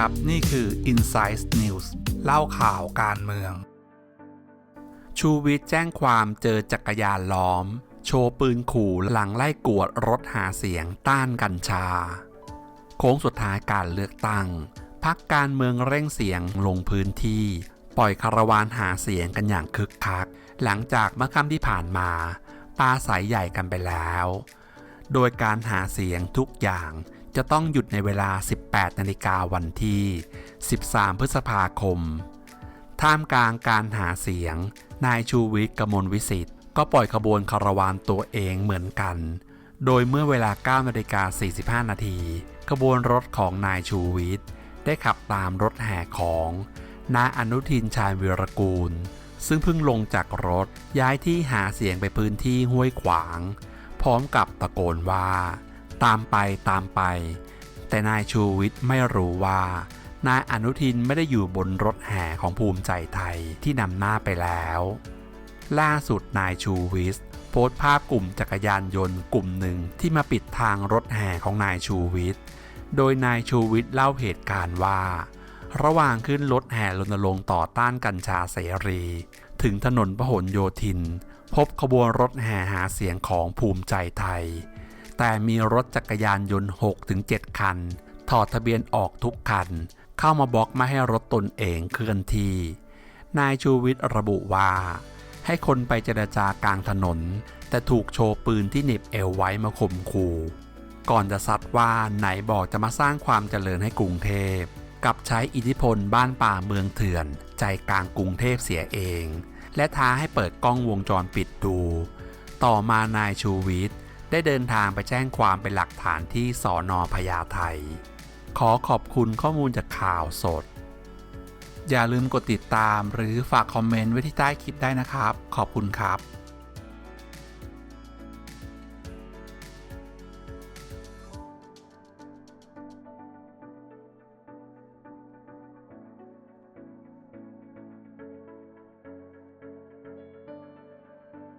ครับ นี่คือ Inside News เล่าข่าวการเมือง ชูวิทย์แจ้งความเจอจักรยานล้อม โชว์ปืนขู่หลังไล่กวดรถหาเสียงต้านกัญชา โค้งสุดท้ายการเลือกตั้ง พักการเมืองเร่งเสียงลงพื้นที่ ปล่อยคารวานหาเสียงกันอย่างคึกคัก หลังจากเมื่อค่ำที่ผ่านมาปาสายใหญ่กันไปแล้ว โดยการหาเสียงทุกอย่าง จะต้องหยุดในเวลา 18 นาฬิกาวันที่ 13 พฤษภาคม ท่ามกลางการหาเสียง นายชูวิทย์กมลวิสิทธ์ก็ปล่อยขบวนคาราวานตัวเองเหมือนกัน โดยเมื่อเวลา 9 นาฬิกา 45 นาทีขบวนรถของนายชูวิทย์ได้ขับตามรถแห่ของนายอนุทินชาญวีรกูล ซึ่งเพิ่งลงจากรถย้ายที่หาเสียงไปพื้นที่ห้วยขวาง พร้อมกับตะโกนว่า ตามไปตามไป แต่นายชูวิทย์ไม่รู้ว่านายอนุทินไม่ได้อยู่บนรถแห่ของภูมิใจไทยที่นำหน้าไปแล้ว ล่าสุดนายชูวิทย์โพสต์ภาพกลุ่มจักรยานยนต์กลุ่มหนึ่งที่มาปิดทางรถแห่ของนายชูวิทย์ โดยนายชูวิทย์เล่าเหตุการณ์ว่า ระหว่างขึ้นรถแห่รณรงค์ต่อต้านกัญชาเสรี ถึงถนนพหลโยธิน พบขบวนรถแห่หาเสียงของภูมิใจไทย แต่มีรถจักรยานยนต์ 6-7 คัน ถอดทะเบียนออกทุกคัน เข้ามาบล็อกไม่ให้รถตนเองเคลื่อนที่ นายชูวิทย์ระบุว่า ให้คนไปเจรจากลางถนน แต่ถูกโชว์ปืนที่เหน็บเอวไว้มาข่มขู่ก่อนจะซัดว่าไหนบอกจะมาสร้างความเจริญให้กรุงเทพกับใช้อิทธิพลบ้านป่าเมืองเถื่อน ใจกลางกรุงเทพเสียเอง และท้าให้เปิดกล้องวงจรปิดดู ต่อมานายชูวิทย์ ได้เดินทางไปแจ้งความเป็นหลักฐานที่สอนอพญาไทขอขอบคุณข้อมูลจากข่าวสด อย่าลืมกดติดตามหรือฝากคอมเมนต์ไว้ที่ใต้คลิปได้นะครับ ขอบคุณครับ